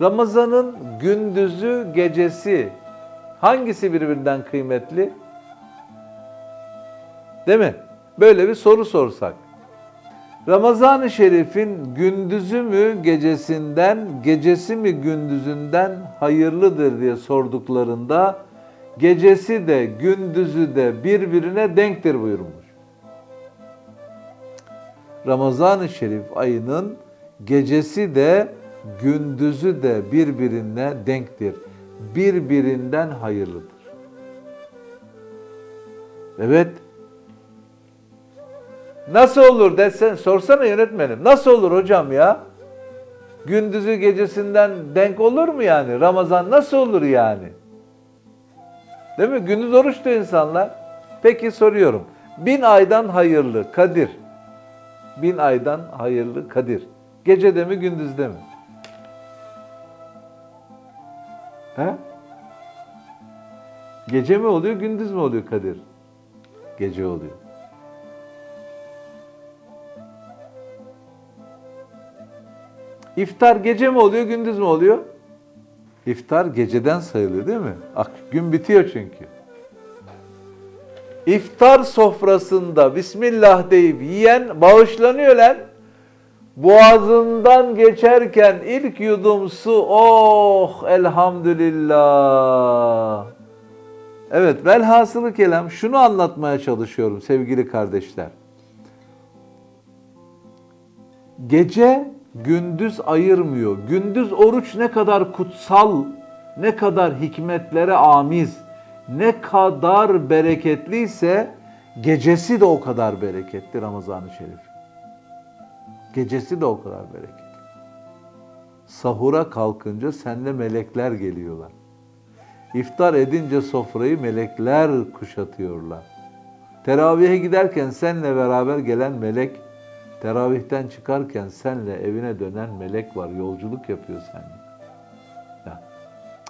Ramazan'ın gündüzü, gecesi hangisi birbirinden kıymetli? Değil mi? Böyle bir soru sorsak. Ramazan-ı Şerif'in gündüzü mü gecesinden, gecesi mi gündüzünden hayırlıdır diye sorduklarında gecesi de gündüzü de birbirine denktir buyurmuş. Ramazan-ı Şerif ayının gecesi de gündüzü de birbirine denktir. Birbirinden hayırlıdır. Evet. Nasıl olur desen sorsana yönetmenim. Nasıl olur hocam ya? Gündüzü gecesinden denk olur mu yani? Ramazan nasıl olur yani? Değil mi? Gündüz oruçtu insanlar. Peki soruyorum. Bin aydan hayırlı Kadir. Bin aydan hayırlı Kadir. Gecede mi gündüzde mi? He? Gece mi oluyor gündüz mü oluyor Kadir? Gece oluyor. İftar gece mi oluyor, gündüz mü oluyor? İftar geceden sayılıyor değil mi? Ak, gün bitiyor çünkü. İftar sofrasında Bismillah deyip yiyen bağışlanıyor lan. Boğazından geçerken ilk yudum su, oh elhamdülillah. Evet, velhasılı kelam şunu anlatmaya çalışıyorum sevgili kardeşler. Gece gündüz ayırmıyor. Gündüz oruç ne kadar kutsal, ne kadar hikmetlere amiz, ne kadar bereketliyse gecesi de o kadar bereketli Ramazan-ı Şerif. Gecesi de o kadar bereketli. Sahura kalkınca sende melekler geliyorlar. İftar edince sofrayı melekler kuşatıyorlar. Teravihe giderken seninle beraber gelen melek Teravihten çıkarken senle evine dönen melek var. Yolculuk yapıyor seninle.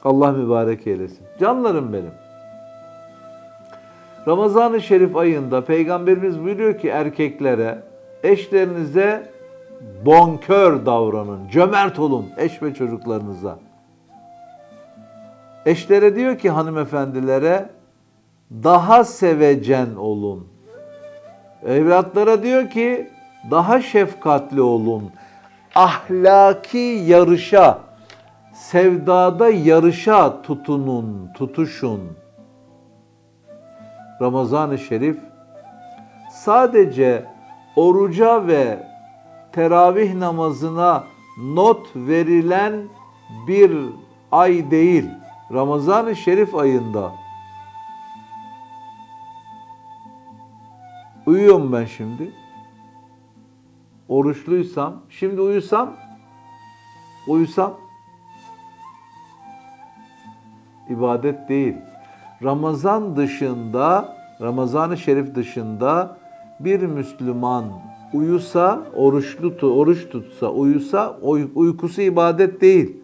Allah mübarek eylesin. Canlarım benim. Ramazan-ı Şerif ayında Peygamberimiz buyuruyor ki erkeklere eşlerinize bonkör davranın, cömert olun eş ve çocuklarınıza. Eşlere diyor ki hanımefendilere daha sevecen olun. Evlatlara diyor ki daha şefkatli olun. Ahlaki yarışa, sevdada yarışa tutunun, tutuşun. Ramazan-ı Şerif sadece oruca ve teravih namazına not verilen bir ay değil. Ramazan-ı Şerif ayında uyuyorum ben şimdi oruçluysam, şimdi uyusam, uyusam ibadet değil. Ramazan dışında, Ramazan-ı Şerif dışında bir Müslüman uyusa, oruçlu oruç tutsa, uyusa uy- uykusu ibadet değil.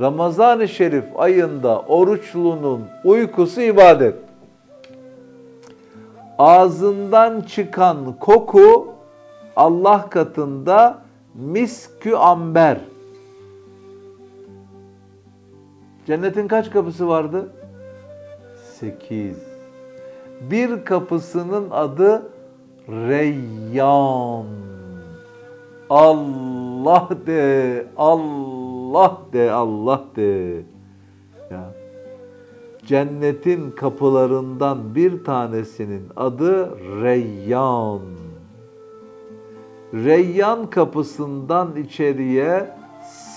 Ramazan-ı Şerif ayında oruçlunun uykusu ibadet. Ağzından çıkan koku Allah katında miskü amber. Cennetin kaç kapısı vardı? Sekiz. Bir kapısının adı Reyyan. Allah de, Allah de, Allah de. Ya. Cennetin kapılarından bir tanesinin adı Reyyan. Reyyan kapısından içeriye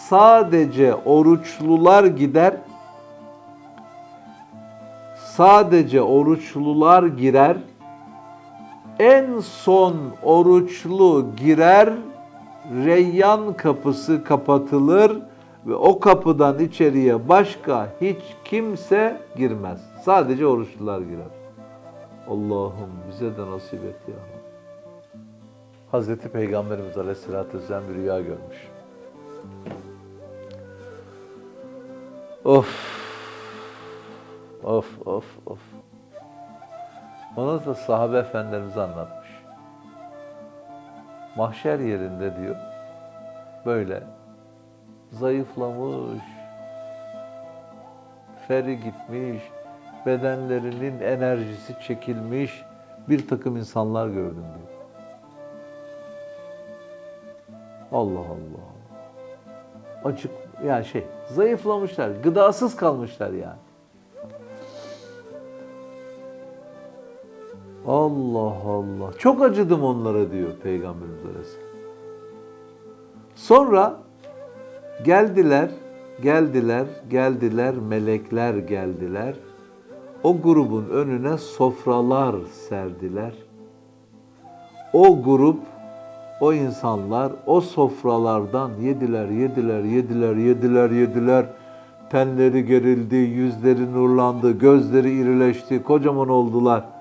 sadece oruçlular gider. Sadece oruçlular girer. En son oruçlu girer. Reyyan kapısı kapatılır ve o kapıdan içeriye başka hiç kimse girmez. Sadece oruçlular girer. Allah'ım bize de nasip et ya. Hazreti Peygamberimiz Aleyhisselatü Vesselam bir rüya görmüş. Of. Of of of. Onu da sahabe efendilerimiz anlatmış. Mahşer yerinde diyor, böyle zayıflamış, feri gitmiş, bedenlerinin enerjisi çekilmiş bir takım insanlar gördüm diyor. Allah Allah. Açık yani şey zayıflamışlar, gıdasız kalmışlar yani. Allah Allah. Çok acıdım onlara diyor Peygamberimiz Aleyhisselam. Sonra geldiler, geldiler, geldiler, melekler geldiler. O grubun önüne sofralar serdiler. O grup, o insanlar o sofralardan yediler, yediler, yediler, yediler, yediler. Tenleri gerildi, yüzleri nurlandı, gözleri irileşti, kocaman oldular.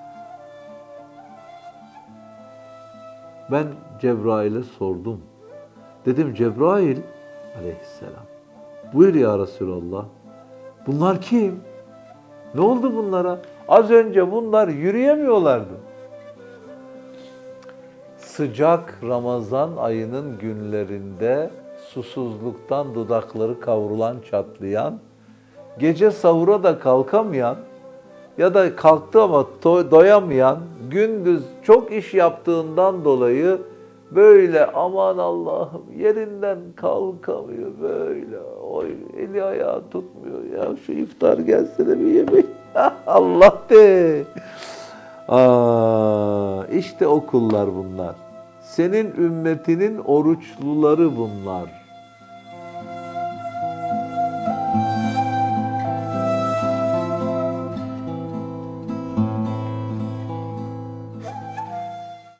Ben Cebrail'e sordum. Dedim Cebrail aleyhisselam. Buyur ya Resulallah. Bunlar kim? Ne oldu bunlara? Az önce bunlar yürüyemiyorlardı. Sıcak Ramazan ayının günlerinde susuzluktan dudakları kavrulan, çatlayan, gece sahura da kalkamayan ya da kalktı ama doyamayan, gündüz çok iş yaptığından dolayı böyle aman Allah'ım yerinden kalkamıyor böyle. Oy eli ayağı tutmuyor ya şu iftar gelse de bir yemek. Allah de. Aa, işte o kullar bunlar. Senin ümmetinin oruçluları bunlar.